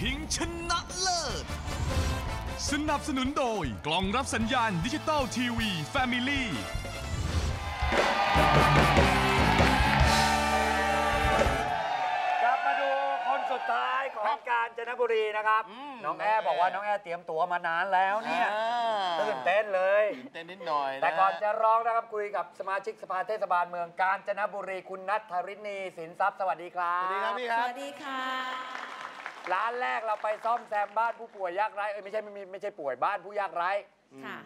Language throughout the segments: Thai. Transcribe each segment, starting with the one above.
ชิงชนะเลิศ สนับสนุนโดยกล่องรับสัญญาณดิจิตอลทีวีแฟมิลี่กลับมาดูคนสุดท้ายของกาญจนบุรีนะครับ น้องแอร์บอกว่าน้องแอร์เตรียมตัวมานานแล้วเนี่ยตื่นเต้นเลย ตื่นเต้นนิดหน่อยนะแต่ก่อนจะร้องนะครับคุยกับสมาชิกสภาเทศบาลเมืองกาญจนบุรีคุณนัทธรินีสินทรัพย์สวัสดีครับ สวัสดีครับพี่คสรับวัสดีค่ะ ร้านแรกเราไปซ่อมแซมบ้านผู้ป่วยยากไร้เอ้ยไม่ใช่ไม่มีไม่ใช่ป่วยบ้านผู้ยากไร้ค่ะ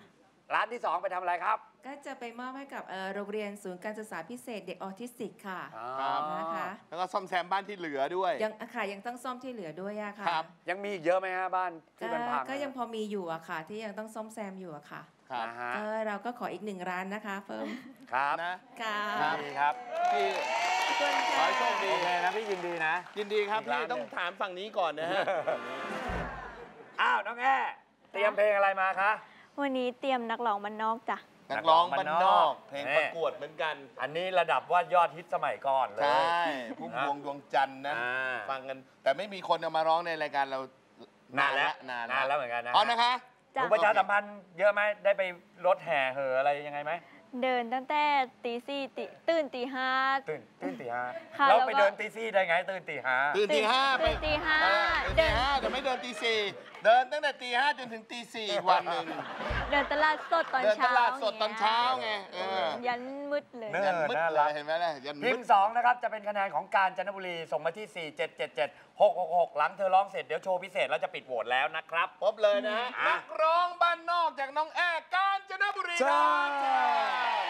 ร้านที่สองไปทำอะไรครับ ก็จะไปมอบให้กับเอ่อโรงเรียนศูนย์การศึกษาพิเศษเด็กออทิสติกค่ะ ครับ นะคะ แล้วก็ซ่อมแซมบ้านที่เหลือด้วย ยังอะค่ะยังต้องซ่อมที่เหลือด้วยอะค่ะครับ ยังมีอีกเยอะไหมฮะบ้านที่ก็มันพังก็ยังพอมีอยู่อะค่ะ ที่ยังต้องซ่อมแซมอยู่อะค่ะครับนะฮะก็เราก็ขออีกหนึ่งร้านนะคะ เพิ่มครับนะค่ะดีครับพี่ขอบ คุณขอค่ะให้โชคดี โอเคนะพี่ยินดีนะ ยินดีครับอีกร้าพี่นหนึ่ง ต้องถามฝั่งนี้ก่อนนะฮะ อ้าวน้องแอร์เตรียมเพลงอะไรมาคะ วันนี้เตรียมนักร้องมันนอกจ้ะ นักร้องบ้านนอก เพลงแน่ประกวดเหมือนกัน อันนี้ระดับว่ายอดฮิตสมัยก่อนเลยใช่พุ่มพวงดวงจันทร์นะ อ่าฟังกัน แต่ไม่มีคนเอามาร้องในรายการเรานานแล้วนานนานแล้วเหมือนกันนะอ๋อนะคะหนูประชาสัมพันธ์เยอะไหมได้ไปรถแห่เหออะไรยังไงไหม เดินตั้งแต่ตีสี่ตีตื่นตีห้า ตื่นตื่นตีห้าค่ะเราแล้วไปก็ เดินตีสี่ได้ไงตื่นตีห้า ตื่นตีห้าไปตื่นตีห้าเออตื่นเดิตีนห้าแต่ไม่เดินตีสี่ เดินตั้งแต่ตีห้าจนถึงตีสี่อีกวันหนึ่งเดินตลาดสดตอนเดินตเช้าลาดสดตอนเช้าไงเออยันมืดเลย เนอะ ยันมืดน่าเลรัก ยเห็นไหมล่ะยันพิมืมด พ์สองนะครับ จะเป็นคะแนนของการจันทบุรี ส่งมาที่ 4 7 7 7 6 6 6 หลังเธอร้องเสร็จ เดี๋ยวโชว์พิเศษแล้วจะปิดโหวตแล้วนะครับ พบเลยนะฮะอะ นักร้องบ้านนอกจากน้องแอร์กาญจนบุรีใช่ครับ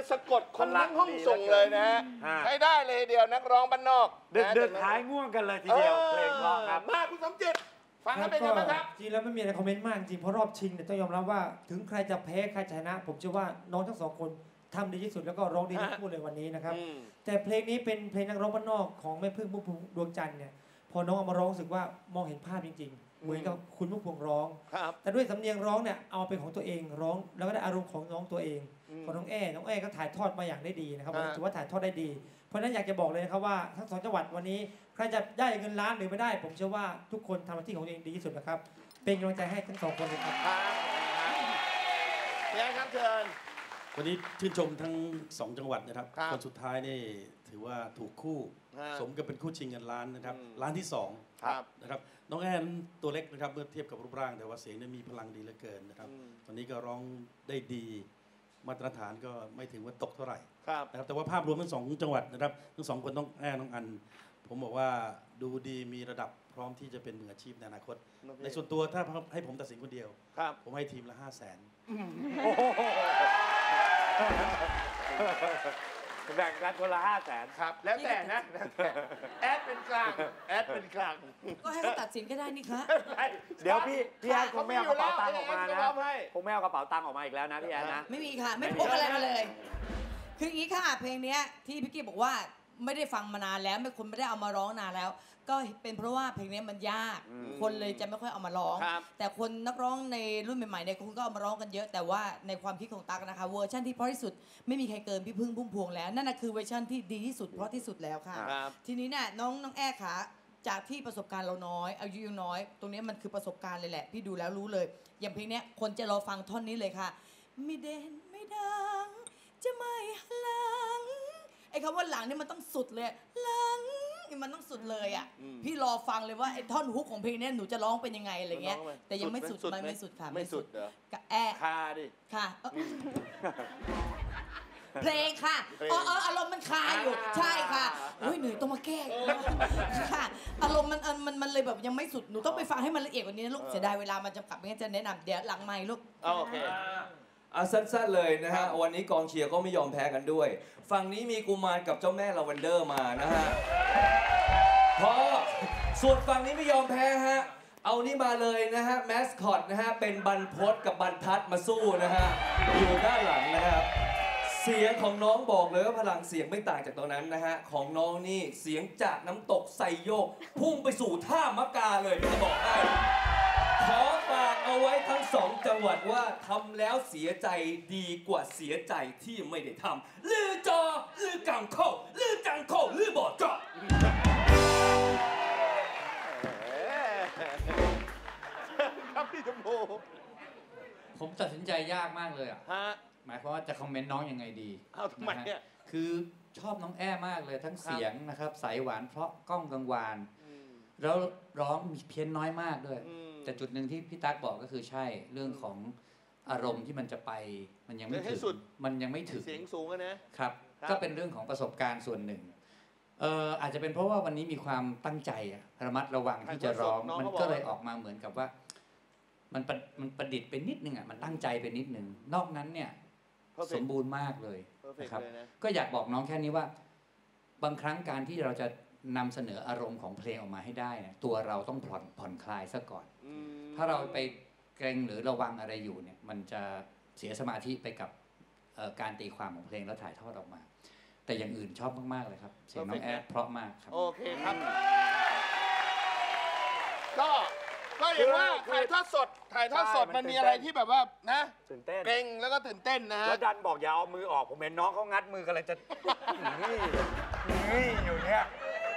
เล็กๆนะสะกดคนทั้งห้องส่งเลยนะฮะฮะ ใช้ได้เลยทีเดียวนักร้องบ้านนอกดึกนะดึกๆหายง่วงกันเลยทีเดียวเพลงเพราะครับ มาคุณสมจิตฟังแล้วเป็นไงบ้างครับ จริงแล้วไม่มีอะไรคอมเมนต์มากจริงเพราะรอบชิงเนี่ยต้องยอมรับว่าถึงใครจะแพ้ใครจะชนะ ผมเชื่อว่าน้องทั้งสองคนทำดีที่สุดแล้วก็ร้องดีทั้งคู่เลยวันนี้นะครับ อืม แต่เพลงนี้เป็นเพลงนักร้องบ้านนอกของแม่พึ่งพุ่มพวงดวงจันทร์เนี่ยพอน้องเอามาร้องรู้สึกว่ามองเห็นภาพจริง ๆ เหมือนกับคุณพุ่มพวงร้อง ครับ แต่ด้วยสำเนียงร้องเนี่ยเอาเป็นของตัวเองร้อง แล้วก็ได้อารมณ์ของน้องตัวเองอืมของน้องแอ้น้องแอ้ก็ถ่ายทอดมาอย่างได้ดีนะครับอ่าถือว่าถ่ายทอดได้ดี เพราะฉะนั้นอยากจะบอกเลยนะครับว่าทั้งสองจังหวัดวันนี้ใครจะได้เงินล้านหรือไม่ได้ ผมเชื่อว่าทุกคนทำหน้าที่ของตัวเองดีที่สุดนะครับ เป็นกำลังใจให้ทั้งสองคนเลยครับ ครับยังไงครับเชิญ วันนี้ชื่นชมทั้งสองจังหวัดนะครับครับคนสุดท้ายนี่ถือว่าถูกคู่ ฮะสมกับเป็นคู่ชิงเงินล้านนะครับ อืม ล้านที่สองครับ นะครับ น้องแอนตัวเล็กนะครับเมื่อเทียบกับรูปร่าง แต่ว่าเสียงเนี่ยมีพลังดีเหลือเกินนะครับอืมตอนนี้ก็ร้องได้ดีมาตรฐานก็ไม่ถึงว่าตกเท่าไหร่ครับนะครับแต่ว่าภาพรวมทั้งสองจังหวัดนะครับทั้งสองคนต้องแอนน้องอัน ผมบอกว่าดูดีมีระดับพร้อมที่จะเป็นมืออาชีพในอนาคต ในส่วนตัวถ้าให้ผมตัดสินคนเดียว ครับผมให้ทีมละห้าแสน แบ่งกันคนละห้าแสนครับ แล้วแต่นะแล้วแต่แอดเป็นกลาง แอดเป็นกลางก็ให้เขาตัดสินก็ได้นี่คะ เดี๋ยวพี่พี่แอนคงไม่เอากระเป๋าตังค์ออกมาเขนะไยู่แล้วให้คงไม่เอากระเป๋าตังค์ออกมาอีกแล้วนะพี่แอนนะ ไม่มีค่ะ ไม่พกอะไรมาเลย คืออย่างนี้ค่ะ เพลงเนี้ยที่พี่กี้บอกว่า ไม่ได้ฟังมานานแล้วไม่คนไม่ได้เอามาร้องนานแล้ว ก็เป็นเพราะว่าเพลงเนี้ยมันยาก คนเลยจะไม่ค่อยเอามาร้องครับแต่คนนักร้องในรุ่นใหม่ๆเนี่ยคุณก็เอามาร้องกันเยอะ แต่ว่าในความคิดของตั๊กนะคะเวอร์ชันที่เพราะที่สุดไม่มีใครเกินพี่พึ่งพุ่มพวงแล้วนั่นน่ะคือเวอร์ชันที่ดีที่สุดเพราะที่สุดแล้วค่ะครับทีนี้เนี่ยน้องน้องแอ้ขาจากที่ประสบการณ์เราน้อย อายุยังน้อย ตรงเนี้ยมันคือประสบการณ์เลยแหละ พี่ดูแล้วรู้เลย อย่างเพลงเนี้ยคนจะรอฟังท่อนนี้เลยค่ะ ไม่เด่นไม่ดัง จะไม่หันหลัง ไอ้คำว่าหลังนี่มันต้องสุดเลย หลังนี่มันต้องสุดเลยอะ อืมพี่รอฟังเลยว่าไอ้ท่อนฮุกของเพลงเนี้ยหนูจะร้องเป็นยังไงอะไรเงี้ยร้องไหมแต่ยังไม่สุดสุดไหมไม่ไม่สุดค่ะไม่สุดเหรอ กะแอะคาดิ ค่ะเอ้าเพลงค่ะเพลงอ๋ออ๋ออารมณ์มันคาอยู่ อ่า ใช่ค่ะโอ้ยเหนื่อยต้องมาแก้ค่ะ อารมณ์มันมันมันมันเลยแบบยังไม่สุด หนูต้องไปฟังให้มันละเอียดกว่านี้นะลูก เสียดายเวลามันจำกัดไม่งั้นจะแนะนำเดี๋ยวหลังไมค์ลูก เอาโอเค อ่ะสั้นๆเลยนะฮะวันนี้กองเชียร์ก็ไม่ยอมแพ้กันด้วย ฝั่งนี้มีกุมารกับเจ้าแม่ลาเวนเดอร์มานะฮะพอส่วนฝั่งนี้ไม่ยอมแพ้ฮะเอานี่มาเลยนะฮะแมสคอตนะฮะเป็นบันพศกับบันทัดมาสู้นะฮะอยู่ด้านหลังนะครับเสียงของน้องบอกเลยว่าพลังเสียงไม่ต่างจากตรงนั้นนะฮะของน้องนี่เสียงจากน้ำตกไซโยก พุ่งไปสู่ท่ามะกาเลยจะบอกให้ ขอฝากเอาไว้ทั้งสองจังหวัดว่าทำแล้วเสียใจดีกว่าเสียใจที่ไม่ได้ทำลือจอลือกังเข้าลือกังเข้าลือบอดจอครับพี่ชมพูผมตัดสินใจยากมากเลยอะ ฮะ หมายความว่าจะคอมเมนต์น้องยังไงดีเอาทำไมนะเนี่ยฮะคือชอบน้องแอ้มากเลยทั้งเสียงนะครับใสหวานเพราะก้องกังวาน แล้วร้องมีเพี้ยนน้อยมากด้วย อืม แต่จุดหนึ่งที่พี่ตั๊กบอกก็คือใช่เรื่องของอารมณ์ที่มันจะไปมันยังไม่ให้ถึงสุดมันยังไม่ถึงเสียงสูงอะนะครับครับ ก็เป็นเรื่องของประสบการณ์ส่วนหนึ่งเอ่ออาจจะเป็นเพราะว่าวันนี้มีความตั้งใจอะระมัดระวังที่จะร้องน้องมันเขาบอกก็เลยออกมาเหมือนกับว่า มันประมันประดิษฐ์ไปนิดนึงอะมันตั้งใจไปนิดนึงนอกนั้นเนี่ย Perfect สมบูรณ์มากเลย Perfect นะครับเลยนะก็อยากบอกน้องแค่นี้ว่า บางครั้งการที่เราจะ นำเสนออารมณ์ของเพลงออกมาให้ได้เนี่ยตัวเราต้องผ่อนผ่อนคลายซะก่อน อืมถ้าเราไปเกรงหรือระวังอะไรอยู่เนี่ยมันจะเสียสมาธิไปกับเอ่อการตีความของเพลงแล้วถ่ายทอดออกมา แต่อย่างอื่นชอบมาก ๆ เลยครับ เสียงน้องแอดเพราะมากครับ โอเคครับ ก็ก็อย่างว่าคือถ่ายทอดสด ถ่ายทอดสดใช่มัมันนมีตื่นอะไรเต้น ที่แบบว่านะตื่นเต้นเกรงแล้วก็ตื่นเต้นนะฮะ แล้วดันบอกอย่าเอามือออกผมเห็นน้องเขางัดมือกำลังจะ นี่นี่อยู่เนี่ย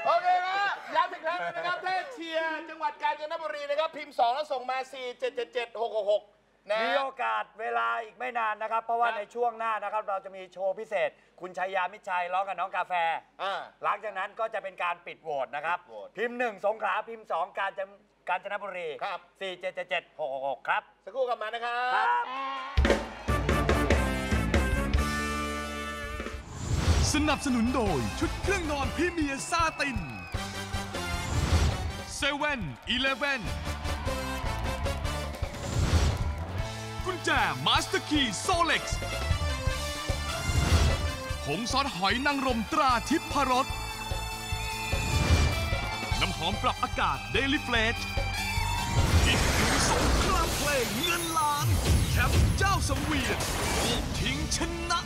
โอเคครับย้ำอีกครั้งนะครับถ้าเชียร์จังหวัดกาญจนบุรีนะครับ พิมพ์2แล้วส่งมา 4 7 7 7 6 6 6 นะ มีโอกาสเวลาอีกไม่นานนะครับ เพราะว่าครับในช่วงหน้านะครับ เราจะมีโชว์พิเศษ คุณชัยยามิตรชัยร้องกับน้องกาแฟ อ่าหลังจากนั้นก็จะเป็นการปิดโหวตนะครับ ปิดโหวตพิมพ์หนึ่งสงขลาพิมพ์สองกาญจนกาญจนบุรีครับ สี่เจ็ดเจ็ดเจ็ดหกหกครับ สักครู่กลับมานะครับ ครับ สนับสนุนโดยชุดเครื่องนอนพรีเมียร์ซาตินเซเว่นอีเลฟเว่นกุญแจมาสเตอร์คีย์โซเล็กซ์ผงซอสหอยนางรมตราทิพพรสน้ำหอมปรับอากาศเดลิเฟลชอีกหนึ่งสงครามเพลงเงินล้าน แชมป์เจ้าสังเวียนโลกชิงชนะ